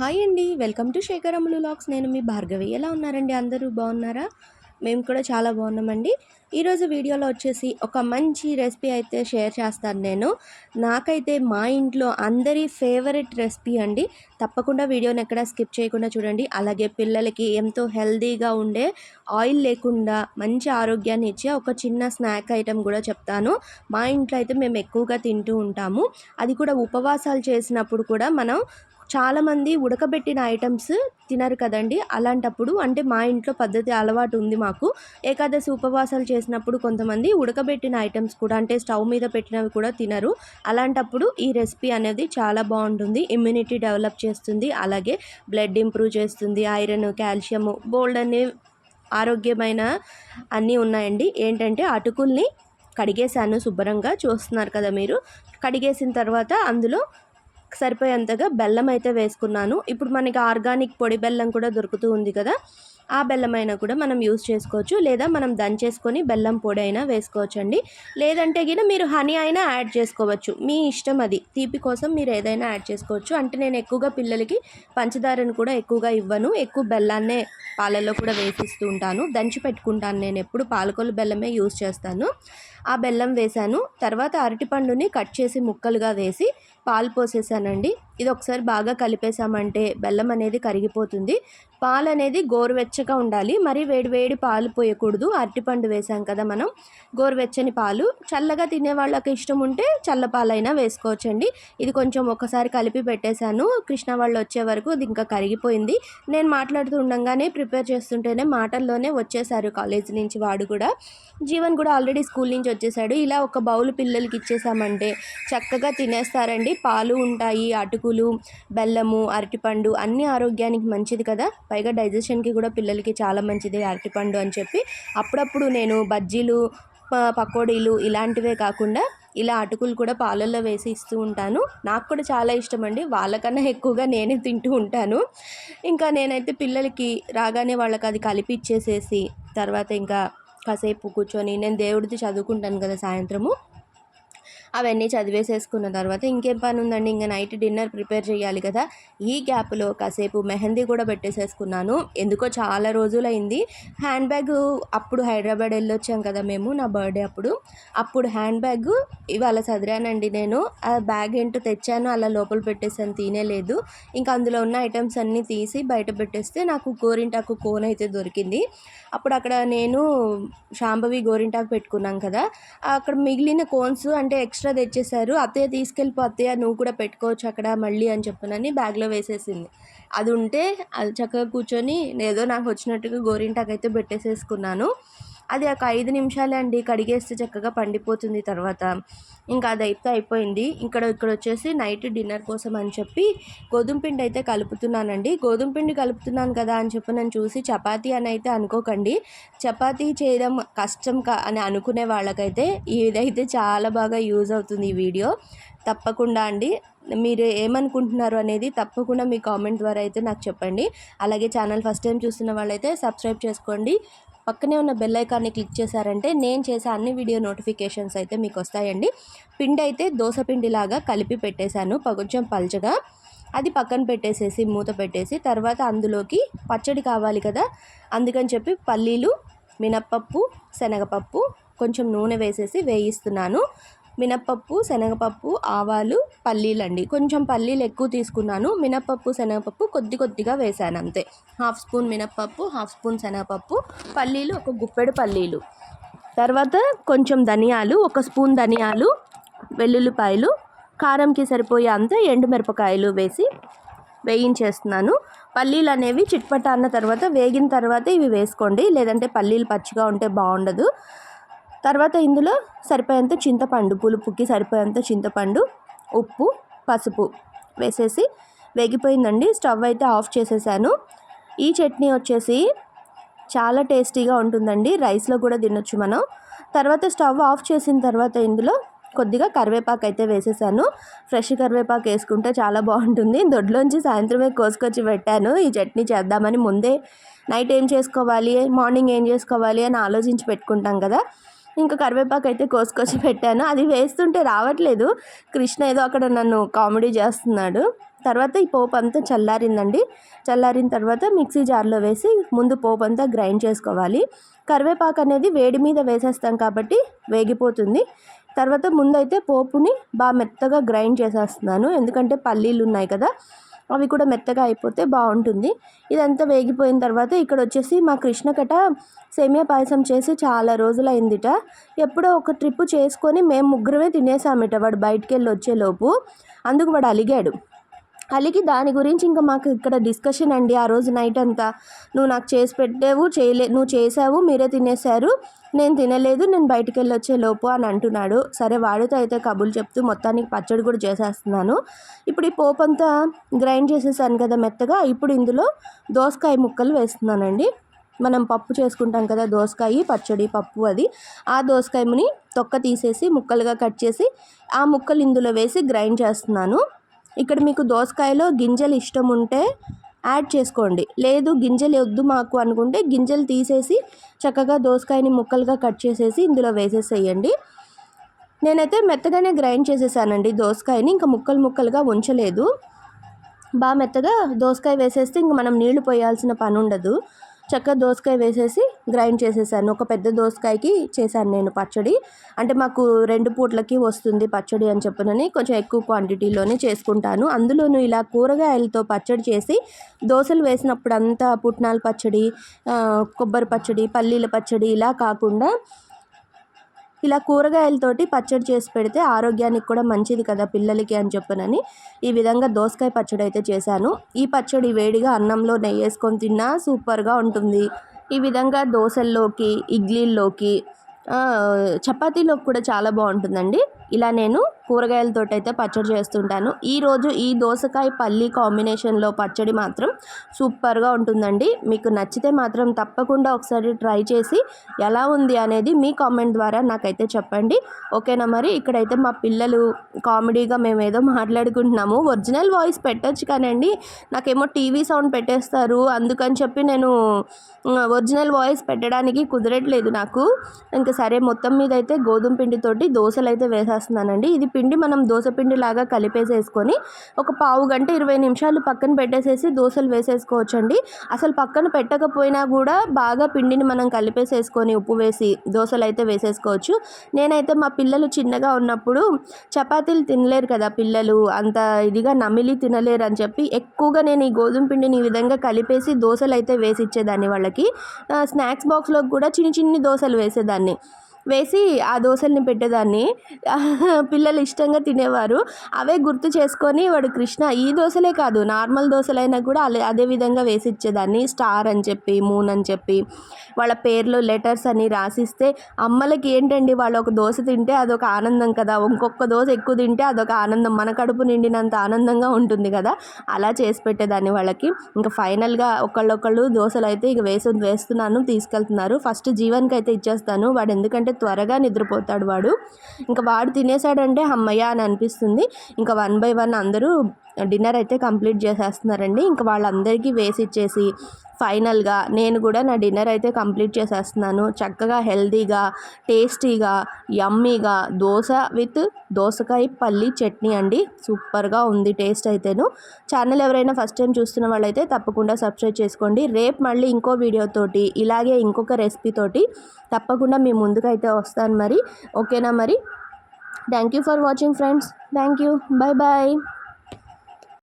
Hi అండి. Welcome to శేఖరములు లాక్స్. నేను మీ భార్గవి. ఎలా ఉన్నారండి అందరూ? బాగున్నారా? మేము కూడా చాలా బాగున్నామండి. ఈరోజు వీడియోలో వచ్చేసి ఒక మంచి రెసిపీ అయితే షేర్ చేస్తాను నేను. నాకైతే మా ఇంట్లో అందరి ఫేవరెట్ రెసిపీ అండి. తప్పకుండా వీడియోని ఎక్కడ స్కిప్ చేయకుండా చూడండి. అలాగే పిల్లలకి ఎంతో హెల్దీగా ఉండే ఆయిల్ లేకుండా మంచి ఆరోగ్యాన్ని ఇచ్చే ఒక చిన్న స్నాక్ ఐటెం కూడా చెప్తాను. మా ఇంట్లో అయితే మేము ఎక్కువగా తింటూ ఉంటాము. అది కూడా ఉపవాసాలు చేసినప్పుడు కూడా మనం చాలామంది ఉడకబెట్టిన ఐటమ్స్ తినరు కదండి. అలాంటప్పుడు అంటే మా ఇంట్లో పద్ధతి అలవాటు ఉంది మాకు. ఏకాదశి ఉపవాసాలు చేసినప్పుడు కొంతమంది ఉడకబెట్టిన ఐటమ్స్ కూడా అంటే స్టవ్ మీద పెట్టినవి కూడా తినరు. అలాంటప్పుడు ఈ రెసిపీ అనేది చాలా బాగుంటుంది. ఇమ్యూనిటీ డెవలప్ చేస్తుంది. అలాగే బ్లడ్ ఇంప్రూవ్ చేస్తుంది. ఐరన్ కాల్షియం బోల్డ్ అనే ఆరోగ్యమైన అన్నీ ఉన్నాయండి. ఏంటంటే అటుకుల్ని కడిగేశాను శుభ్రంగా. చూస్తున్నారు కదా మీరు. కడిగేసిన తర్వాత అందులో సరిపోయేంతగా బెల్లం అయితే వేసుకున్నాను. ఇప్పుడు మనకి ఆర్గానిక్ పొడి బెల్లం కూడా దొరుకుతూ ఉంది కదా ఆ బెల్లం అయినా కూడా మనం యూస్ చేసుకోవచ్చు. లేదా మనం దంచేసుకొని బెల్లం పొడి అయినా వేసుకోవచ్చండి. లేదంటే గిన మీరు హనీ అయినా యాడ్ చేసుకోవచ్చు. మీ ఇష్టం అది. తీపి కోసం మీరు ఏదైనా యాడ్ చేసుకోవచ్చు. అంటే నేను ఎక్కువగా పిల్లలకి పంచదారను కూడా ఎక్కువగా ఇవ్వను. ఎక్కువ బెల్లాన్నే పాలల్లో కూడా వేసిస్తూ ఉంటాను. దంచి పెట్టుకుంటాను నేను ఎప్పుడు. పాలకొల్లు బెల్లమే యూస్ చేస్తాను. ఆ బెల్లం వేశాను. తర్వాత అరటిపండుని కట్ చేసి ముక్కలుగా వేసి పాలు పోసేసానండి. ఇది ఒకసారి బాగా కలిపేసామంటే బెల్లం అనేది కరిగిపోతుంది. పాలు అనేది గోరువెచ్చగా ఉండాలి. మరి వేడివేడి పాలు పోయకూడదు. అరటిపండు వేసాం కదా మనం. గోరువెచ్చని పాలు. చల్లగా తినే వాళ్ళకి ఇష్టం ఉంటే చల్ల పాలైనా వేసుకోవచ్చండి. ఇది కొంచెం ఒకసారి కలిపి పెట్టేశాను. కృష్ణ వాళ్ళు వచ్చే వరకు ఇది ఇంకా కరిగిపోయింది. నేను మాట్లాడుతూ ఉండగానే ప్రిపేర్ చేస్తుంటేనే మాటల్లోనే వచ్చేసారు కాలేజ్ నుంచి వాడు కూడా. జీవన్ కూడా ఆల్రెడీ స్కూల్ నుంచి వచ్చేసాడు ఇలా ఒక బౌల్ పిల్లలకి ఇచ్చేసామంటే చక్కగా తినేస్తారండి. పాలు ఉంటాయి అటుకులు బెల్లము అరటిపండు అన్ని ఆరోగ్యానికి మంచిది కదా. పైగా డైజెషన్కి కూడా పిల్లలకి చాలా మంచిది అరటిపండు అని చెప్పి. అప్పుడప్పుడు నేను బజ్జీలు పకోడీలు ఇలాంటివే కాకుండా ఇలా అటుకులు కూడా పాలల్లో వేసి ఇస్తూ ఉంటాను. నాకు కూడా చాలా ఇష్టం అండి వాళ్ళకన్నా ఎక్కువగా నేనే తింటూ ఉంటాను. ఇంకా నేనైతే పిల్లలకి రాగానే వాళ్ళకి అది కలిపి ఇచ్చేసేసి తర్వాత ఇంకా కాసేపు కూర్చొని నేను దేవుడిది చదువుకుంటాను కదా సాయంత్రము. అవన్నీ చదివేసేసుకున్న తర్వాత ఇంకేం పని ఉందండి ఇంకా నైట్ డిన్నర్ ప్రిపేర్ చేయాలి కదా. ఈ గ్యాప్లో కాసేపు మెహందీ కూడా పెట్టేసేసుకున్నాను. ఎందుకో చాలా రోజులైంది. హ్యాండ్ బ్యాగ్ అప్పుడు హైదరాబాద్ వెళ్ళొచ్చాం కదా మేము నా బర్త్డే అప్పుడు. అప్పుడు హ్యాండ్ బ్యాగ్ ఇవాళ చదిరానండి నేను. ఆ బ్యాగ్ ఏంటో తెచ్చాను అలా లోపల పెట్టేసాను తినేలేదు ఇంకా అందులో ఉన్న ఐటమ్స్ అన్నీ తీసి బయట పెట్టేస్తే నాకు గోరింటాకు కోన్ అయితే దొరికింది. అప్పుడు అక్కడ నేను శాంభవి గోరింటాకు పెట్టుకున్నాం కదా. అక్కడ మిగిలిన కోన్స్ అంటే ఎక్స్ట్రా తెచ్చేసారు అత్తయ్య తీసుకెళ్ళిపో అత్తయ్య నువ్వు కూడా పెట్టుకోవచ్చు అక్కడ మళ్ళీ అని చెప్పనని బ్యాగ్లో వేసేసింది. అది ఉంటే అది చక్కగా కూర్చొని ఏదో నాకు వచ్చినట్టుగా గోరింటాకైతే పెట్టేసేసుకున్నాను. అది ఒక ఐదు నిమిషాలే అండి. కడిగేస్తే చక్కగా పండిపోతుంది తర్వాత. ఇంకా అది అయితే అయిపోయింది. ఇక్కడ ఇక్కడ వచ్చేసి నైట్ డిన్నర్ కోసం అని చెప్పి గోధుమ పిండి అయితే కలుపుతున్నానండి. గోధుమ పిండి కలుపుతున్నాను కదా అని చెప్పి నన్ను చూసి చపాతీ అని అయితే అనుకోకండి. చపాతీ చేయడం కష్టం కా అని అనుకునే వాళ్ళకైతే ఇదైతే చాలా బాగా యూజ్ అవుతుంది ఈ వీడియో. తప్పకుండా అండి. మీరు ఏమనుకుంటున్నారు అనేది తప్పకుండా మీ కామెంట్ ద్వారా అయితే నాకు చెప్పండి. అలాగే ఛానల్ ఫస్ట్ టైం చూస్తున్న వాళ్ళైతే సబ్స్క్రైబ్ చేసుకోండి. పక్కనే ఉన్న బెల్ ఐకాన్ని క్లిక్ చేశారంటే నేను చేసే అన్ని వీడియో నోటిఫికేషన్స్ అయితే మీకు వస్తాయండి. పిండి అయితే దోశ పిండిలాగా కలిపి పెట్టేశాను కొంచెం పల్చగా. అది పక్కన పెట్టేసేసి మూత పెట్టేసి తర్వాత అందులోకి పచ్చడి కావాలి కదా అందుకని చెప్పి పల్లీలు మినప్పప్పు శనగపప్పు కొంచెం నూనె వేసేసి వేయిస్తున్నాను. మినప్పప్పు శనగపప్పు ఆవాలు పల్లీలు అండి కొంచెం పల్లీలు ఎక్కువ తీసుకున్నాను. మినప్పప్పు శనగపప్పు కొద్ది కొద్దిగా వేసాను అంతే. హాఫ్ స్పూన్ మినప్పప్పు హాఫ్ స్పూన్ శనగపప్పు పల్లీలు ఒక గుప్పెడు పల్లీలు. తర్వాత కొంచెం ధనియాలు ఒక స్పూన్ ధనియాలు వెల్లుల్లిపాయలు కారంకి సరిపోయే అంత ఎండుమిరపకాయలు వేసి వేయించేస్తున్నాను. పల్లీలు అనేవి చిట్పట అన్న తర్వాత వేగిన తర్వాత ఇవి వేసుకోండి. లేదంటే పల్లీలు పచ్చిగా ఉంటే బాగుండదు. తర్వాత ఇందులో సరిపోయేంత చింతపండు పులుపుకి సరిపోయేంత చింతపండు ఉప్పు పసుపు వేసేసి వేగిపోయిందండి. స్టవ్ అయితే ఆఫ్ చేసేసాను. ఈ చట్నీ వచ్చేసి చాలా టేస్టీగా ఉంటుందండి. రైస్లో కూడా తినొచ్చు మనం. తర్వాత స్టవ్ ఆఫ్ చేసిన తర్వాత ఇందులో కొద్దిగా కరివేపాకు అయితే వేసేసాను. ఫ్రెష్ కరివేపాకు వేసుకుంటే చాలా బాగుంటుంది. దొడ్లోంచి సాయంత్రమే కోసుకొచ్చి పెట్టాను. ఈ చట్నీ చేద్దామని ముందే నైట్ ఏం చేసుకోవాలి? మార్నింగ్ ఏం చేసుకోవాలి? అని ఆలోచించి పెట్టుకుంటాం కదా. ఇంకా కరివేపాకు అయితే కోసుకొచ్చి పెట్టాను. అది వేస్తుంటే రావట్లేదు. కృష్ణ ఏదో అక్కడ నన్ను కామెడీ చేస్తున్నాడు. తర్వాత ఈ పోపు అంతా చల్లారిందండి. చల్లారిన తర్వాత మిక్సీ జార్లో వేసి ముందు పోపు అంతా గ్రైండ్ చేసుకోవాలి. కరివేపాకు అనేది వేడి మీద వేసేస్తాం కాబట్టి వేగిపోతుంది. తర్వాత ముందైతే పోపుని బాగా మెత్తగా గ్రైండ్ చేసేస్తున్నాను. ఎందుకంటే పల్లీలు ఉన్నాయి కదా. అవి కూడా మెత్తగా అయిపోతే బాగుంటుంది. ఇదంతా వేగిపోయిన తర్వాత ఇక్కడ వచ్చేసి మా కృష్ణకట సేమియా పాయసం చేసి చాలా రోజులైందిట. ఎప్పుడో ఒక ట్రిప్ చేసుకొని మేము ముగ్గురమే తినేసామిట వాడు బయటికి వెళ్ళి వచ్చేలోపు. అందుకు వాడు అలిగాడు. అలిగి దాని గురించి ఇంకా మాకు ఇక్కడ డిస్కషన్ అండి ఆ రోజు నైట్ అంతా. నువ్వు నాకు చేసి పెట్టావు చేయలే నువ్వు చేసావు మీరే తినేశారు. నేను తినలేదు నేను బయటికి వెళ్ళి వచ్చే లోపు అని అంటున్నాడు. సరే వాడితో అయితే కబుర్లు చెప్తూ మొత్తానికి పచ్చడి కూడా చేసేస్తున్నాను. ఇప్పుడు ఈ పోపు అంతా గ్రైండ్ చేసేసాను కదా మెత్తగా ఇప్పుడు ఇందులో దోసకాయ ముక్కలు వేస్తున్నానండి. మనం పప్పు చేసుకుంటాం కదా దోసకాయ పచ్చడి పప్పు అది. ఆ దోసకాయని తొక్క తీసేసి ముక్కలుగా కట్ చేసి ఆ ముక్కలు ఇందులో వేసి గ్రైండ్ చేస్తున్నాను. ఇక్కడ మీకు దోసకాయలో గింజలు ఇష్టం ఉంటే యాడ్ చేసుకోండి. లేదు గింజలు వద్దు మాకు అనుకుంటే గింజలు తీసేసి చక్కగా దోసకాయని ముక్కలుగా కట్ చేసేసి ఇందులో వేసేసేయండి. నేనైతే మెత్తగానే గ్రైండ్ చేసేసానండి దోసకాయని ఇంకా ముక్కలు ముక్కలుగా ఉంచలేదు. బాగా మెత్తగా దోసకాయ వేసేస్తే ఇంక మనం నీళ్ళు పోయాల్సిన పని ఉండదు చక్కగా దోసకాయ వేసేసి గ్రైండ్ చేసేసాను. ఒక పెద్ద దోసకాయకి చేశాను నేను పచ్చడి. అంటే మాకు రెండు పూట్లకి వస్తుంది పచ్చడి అని చెప్పనని కొంచెం ఎక్కువ క్వాంటిటీలోనే చేసుకుంటాను. అందులోనూ ఇలా కూరగాయలతో పచ్చడి చేసి దోశలు వేసినప్పుడు అంతా పుట్నాల పచ్చడి కొబ్బరి పచ్చడి పల్లీల పచ్చడి ఇలా కాకుండా ఇలా కూరగాయలతోటి పచ్చడి చేసి పెడితే ఆరోగ్యానికి కూడా మంచిది కదా పిల్లలకి అని చెప్పనని. ఈ విధంగా దోసకాయ పచ్చడి అయితే చేశాను. ఈ పచ్చడి వేడిగా అన్నంలో నెయ్యి వేసుకొని తిన్నా సూపర్గా ఉంటుంది. ఈ విధంగా దోశల్లోకి ఇడ్లీల్లోకి చపాతీలోకి కూడా చాలా బాగుంటుందండి. ఇలా నేను కూరగాయలతో అయితే పచ్చడి చేస్తుంటాను. ఈరోజు ఈ దోసకాయ పల్లి కాంబినేషన్లో పచ్చడి మాత్రం సూపర్గా ఉంటుందండి. మీకు నచ్చితే మాత్రం తప్పకుండా ఒకసారి ట్రై చేసి ఎలా ఉంది అనేది మీ కామెంట్ ద్వారా నాకైతే చెప్పండి. ఓకేనా మరి? ఇక్కడైతే మా పిల్లలు కామెడీగా మేము ఏదో మాట్లాడుకుంటున్నాము. ఒరిజినల్ వాయిస్ పెట్టచ్చు కానండి. నాకేమో టీవీ సౌండ్ పెట్టేస్తారు. అందుకని చెప్పి నేను ఒరిజినల్ వాయిస్ పెట్టడానికి కుదరట్లేదు నాకు. ఇంకా సరే మొత్తం మీద అయితే గోధుమ పిండితోటి దోశలు అయితే వేసేస్తున్నానండి ఇది పిండి మనం దోశ పిండి లాగా కలిపేసేసుకొని ఒక పావు గంట ఇరవై నిమిషాలు పక్కన పెట్టేసేసి దోశలు వేసేసుకోవచ్చండి. అసలు పక్కన పెట్టకపోయినా కూడా బాగా పిండిని మనం కలిపేసేసుకొని ఉప్పు వేసి దోశలు అయితే వేసేసుకోవచ్చు. నేనైతే మా పిల్లలు చిన్నగా ఉన్నప్పుడు చపాతీలు తినలేరు కదా పిల్లలు అంత ఇదిగా నమిలి తినలేరు అని చెప్పి ఎక్కువగా నేను ఈ గోధుమ పిండిని ఈ విధంగా కలిపేసి దోశలు అయితే వేసి ఇచ్చేదాన్ని వాళ్ళకి. స్నాక్స్ బాక్స్లో కూడా చిన్ని చిన్ని దోశలు వేసేదాన్ని. వేసి ఆ దోశల్ని పెట్టేదాన్ని. పిల్లలు ఇష్టంగా తినేవారు. అవే గుర్తు చేసుకొని వాడు కృష్ణ ఈ దోశలే కాదు నార్మల్ దోశలైనా కూడా అదే విధంగా వేసి ఇచ్చేదాన్ని. స్టార్ అని చెప్పి మూన్ అని చెప్పి వాళ్ళ పేర్లు లెటర్స్ అని రాసిస్తే అమ్మలకి ఏంటండి వాళ్ళు ఒక దోశ తింటే అదొక ఆనందం కదా? ఇంకొక దోశ ఎక్కువ తింటే అదొక ఆనందం. మన కడుపు నిండినంత ఆనందంగా ఉంటుంది కదా? అలా చేసి పెట్టేదాన్ని వాళ్ళకి. ఇంకా ఫైనల్గా ఒకళ్ళొకళ్ళు దోశలు అయితే ఇక వేసు వేస్తున్నాను తీసుకెళ్తున్నారు. ఫస్ట్ జీవన్కి అయితే ఇచ్చేస్తాను. వాడు ఎందుకంటే త్వరగా నిద్రపోతాడు వాడు. ఇంకా వాడు తినేసాడంటే అమ్మయ్య అని అనిపిస్తుంది. ఇంకా వన్ బై వన్ అందరూ డిన్నర్ అయితే కంప్లీట్ చేసేస్తున్నారండి. ఇంకా వాళ్ళందరికీ వేసి ఇచ్చేసి ఫైనల్గా నేను కూడా నా డిన్నర్ అయితే కంప్లీట్ చేసేస్తున్నాను. చక్కగా హెల్తీగా టేస్టీగా యమ్మీగా దోశ విత్ దోసకాయ పల్లి చట్నీ అండి. సూపర్గా ఉంది టేస్ట్ అయితేను. ఛానల్ ఎవరైనా ఫస్ట్ టైం చూస్తున్న వాళ్ళైతే తప్పకుండా సబ్స్క్రైబ్ చేసుకోండి. రేపు మళ్ళీ ఇంకో వీడియోతోటి ఇలాగే ఇంకొక రెసిపీతోటి తప్పకుండా మీ ముందుకైతే వస్తాను మరి. ఓకేనా మరి? Thank you for watching friends. Thank you bye bye